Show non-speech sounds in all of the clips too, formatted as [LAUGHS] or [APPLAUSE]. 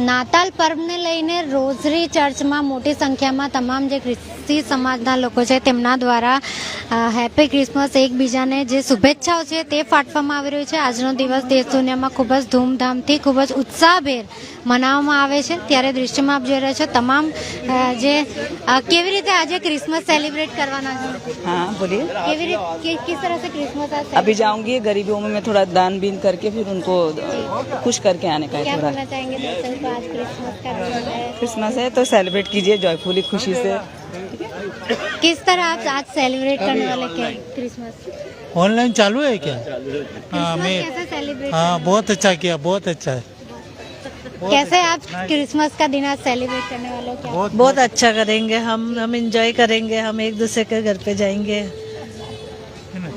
નાતાલ પર્વને લઈને રોઝરી ચર્ચમાં મોટી સંખ્યામાં તમામ જે ખ્રિસ્તી સમાજના લોકો છે તેમના દ્વારા હેપી ક્રિસમસ એકબીજાને જે શુભેચ્છાઓ છે તે ફાટવામાં આવી રહ્યું છે આજનો દિવસ દેશ દુનિયામાં ખૂબ જ ધૂમધામથી ખૂબ જ ઉત્સાહભેર મનાવવામાં આવે છે ત્યારે દૃશ્યમાં આપ જોઈ રહ્યા છો તમામ અ, જે અ, કેવી રીતે આજે ક્રિસમસ સેલિબ્રેટ કરવાના છે हाँ बोलिए કેવી રીતે कि- किस तरह से क्रिसमस आज अभी जाऊंगी गरीबियों में मैं थोड़ा दान बीन करके फिर उनको खुश करके आने का है क्या थोड़ा क्रिसमस है। तो सेलिब्रेट कीजिए जॉयफुली खुशी से। किस तरह आप आज सेलिब्रेट करने वाले क्रिसमस ऑनलाइन चालू है क्या? हाँ मैं हाँ बहुत अच्छा किया बहुत अच्छा है। कैसे अच्छा। आप क्रिसमस का दिन आज सेलिब्रेट करने वाले क्या? बहुत, बहुत अच्छा करेंगे हम हम इंजॉय करेंगे हम एक दूसरे के घर पे जाएँगे।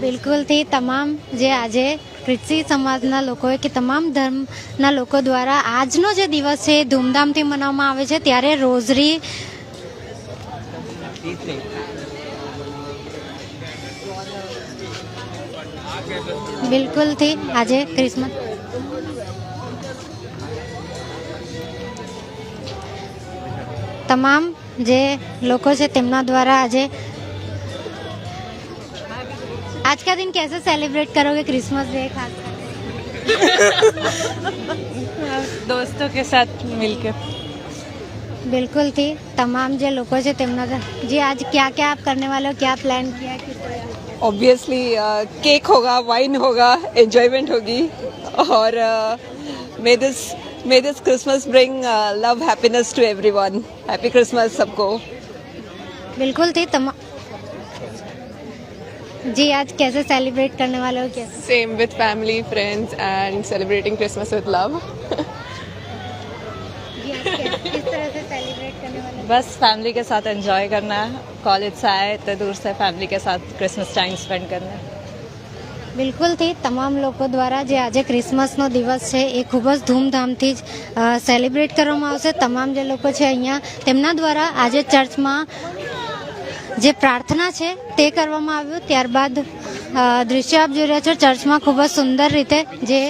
बिल्कुल थी तमाम जे आजे ખ્રિસ્તી સમાજના લોકોએ કે તમામ ધર્મના લોકો દ્વારા આજનો જે દિવસ છે ધૂમધામથી મનાવવામાં આવે છે ત્યારે રોઝરી બિલકુલથી આજે ક્રિસમસ તમામ જે લોકો છે તેમના દ્વારા આજે आज का दिन कैसे सेलिब्रेट करोगे क्रिसमस डे खास [LAUGHS] दोस्तों के साथ मिलकर बिल्कुल थी तमाम जो लोगों से તેમના ઘર- जी आज क्या क्या आप करने वाले हो क्या प्लान किया किस तरह? ऑब्वियसली केक होगा वाइन होगा एंजॉयमेंट होगी और may this may this Christmas bring love happiness to everyone happy Christmas सबको बिल्कुल थी तमाम जी आज कैसे सेलिब्रेट करने वाले हो क्या Same with family, friends, and celebrating Christmas with love. जी आज कैसे- किस तरह से सेलिब्रेट करने वाले हो? बस फैमिली के साथ एंजॉय करना है कॉलेज से आए इतने दूर से फैमिली के साथ क्रिसमस टाइम स्पेंड करना है બિલકુલથી તમામ લોકો દ્વારા જે આજે ક્રિસમસનો દિવસ છે એ ખૂબ જ ધૂમધામથી જ અ, સેલિબ્રેટ કરવામાં આવશે તમામ જે લોકો છે અહીંયા તેમના દ્વારા આજે ચર્ચમાં જે પ્રાર્થના છે તે કરવામાં આવ્યું. ત્યારબાદ દૃશ્ય આપ જોઈ રહ્યા છો. ચર્ચમાં ખૂબ જ સુંદર રીતે જે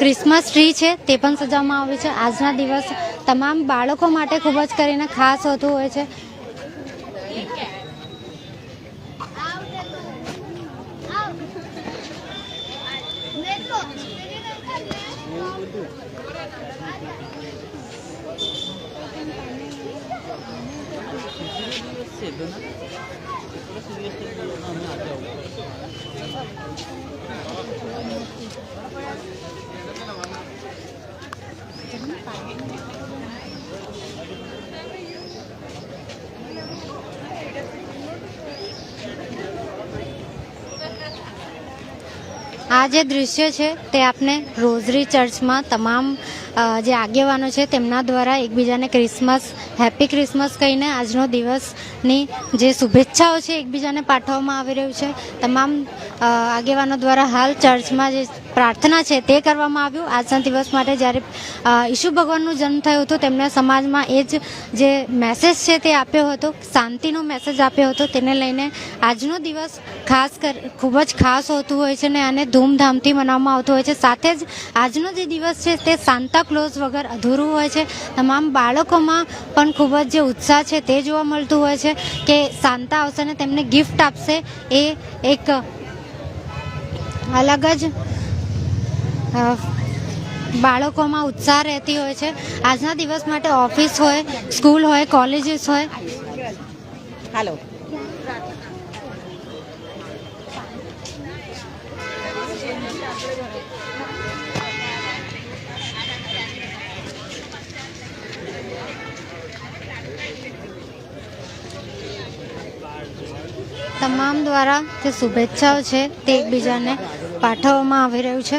ક્રિસમસ ટ્રી છે તે પણ સજાવવામાં આવ્યું છે. આજના દિવસ તમામ બાળકો માટે ખૂબ જ કરીને ખાસ હોતું હોય છે. সে দুনা આ જે દૃશ્ય છે તે આપને રોઝરી ચર્ચમાં તમામ જે આગેવાનો છે તેમના દ્વારા એકબીજાને ક્રિસમસ, હેપી ક્રિસમસ કહીને આજનો દિવસની જે શુભેચ્છાઓ છે એકબીજાને પાઠવવામાં આવી રહ્યું છે. તમામ આગેવાનો દ્વારા હાલ ચર્ચમાં જે પ્રાર્થના છે તે કરવામાં આવ્યું. આજના દિવસ માટે જ્યારે ઈશુ ભગવાનનું જન્મ થયું હતો તેમણે સમાજમાં એ જ જે મેસેજ છે તે આપ્યો હતો, શાંતિનો મેસેજ આપ્યો હતો, તેને લઈને આજનો દિવસ ખાસ કર, ખૂબ જ ખાસ હોતું હોય છે ને અને ધૂમધામથી મનાવવામાં આવતું હોય છે. સાથે જ આજનો જે દિવસ છે તે સાન્તા ક્લોઝ વગર અધૂરું હોય છે. તમામ બાળકોમાં પણ ખૂબ જ જે ઉત્સાહ છે તે જોવા મળતું હોય છે કે સાંતા આવશે ને તેમને ગિફ્ટ આપશે. એ એક અલગ જ બાળકોમાં ઉત્સાહ રહેતી હોય છે. આજના દિવસ માટે ઓફિસ હોય સ્કૂલ હોય કોલેજીસ હોય. હાલો. તમામ દ્વારા જે શુભેચ્છાઓ છે તે એકબીજાને પાઠવવામાં આવી રહ્યું છે.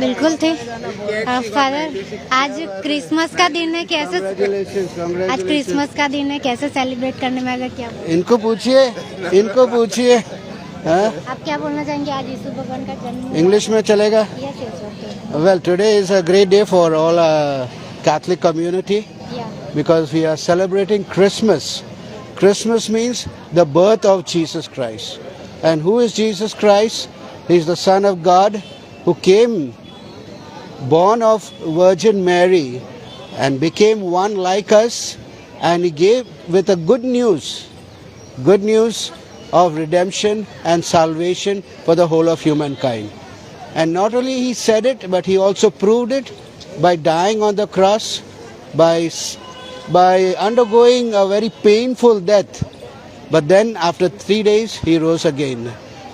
बिल्कुल थे फादर आज क्रिसमस का दिन है कैसे आज क्रिसमस का दिन है कैसे सेलिब्रेट करने में अगर क्या इनको पूछिए इनको पूछिए हाँ आप क्या बोलना चाहेंगे आज यीशु भगवान का जन्म इंग्लिश में चलेगा yes yes okay Well, today is a great day for all our Catholic community या because we are celebrating Christmas. Christmas means the birth of Jesus Christ. And who is Jesus Christ? He is the Son of God who came born of Virgin Mary and became one like us and he gave with a good news good news of redemption and salvation for the whole of humankind. And not only he said it but he also proved it by dying on the cross by by undergoing a very painful death. But then after 3 days he rose again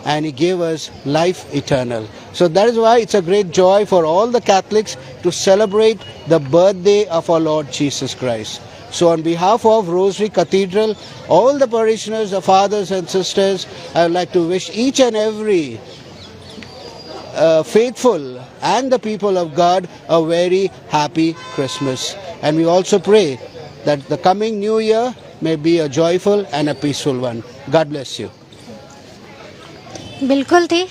and he gave us life eternal. So that is why it's a great joy for all the Catholics to celebrate the birthday of our Lord Jesus Christ. So on behalf of Rosary Cathedral, all the parishioners, the fathers and sisters, I would like to wish each and every uh, faithful and the people of God a very happy Christmas. And we also pray that the coming new year may be a joyful and a peaceful one. God bless you. બિલકુલથી.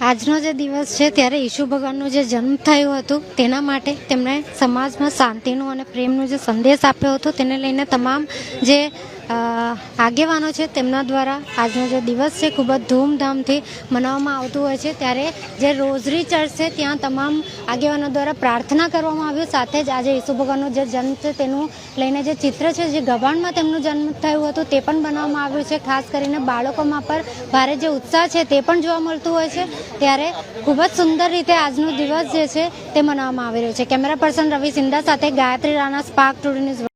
આજનો જે દિવસ છે ત્યારે ઈશુ ભગવાનનો જે જન્મ થયો હતો, તેના માટે તેમણે સમાજમાં શાંતિનો અને પ્રેમનો જે સંદેશ આપ્યો હતો, તેને લઈને તમામ જે આગેવાનો છે તેમના દ્વારા આજનો જે દિવસ છે ખૂબ જ ધૂમધામથી મનાવવામાં આવતું હોય છે. ત્યારે જે રોઝરી ચર્ચ છે ત્યાં તમામ આગેવાનો દ્વારા પ્રાર્થના કરવામાં આવ્યું સાથે જ આજે ઈસુ ભગવાનનો જે જન્મ છે તેનું લઈને જે ચિત્ર છે, જે ગભાણમાં તેમનું જન્મ થયું હતું તે પણ બનાવવામાં આવ્યું છે. ખાસ કરીને બાળકોમાં પર ભારે જે ઉત્સાહ છે તે પણ જોવા મળતું હોય છે. ત્યારે ખૂબ જ સુંદર રીતે આજનો દિવસ જે છે તે મનાવવામાં આવી રહ્યો છે. કેમેરા પર્સન રવિ સિંધા સાથે Gayatri Rana, Spark Today News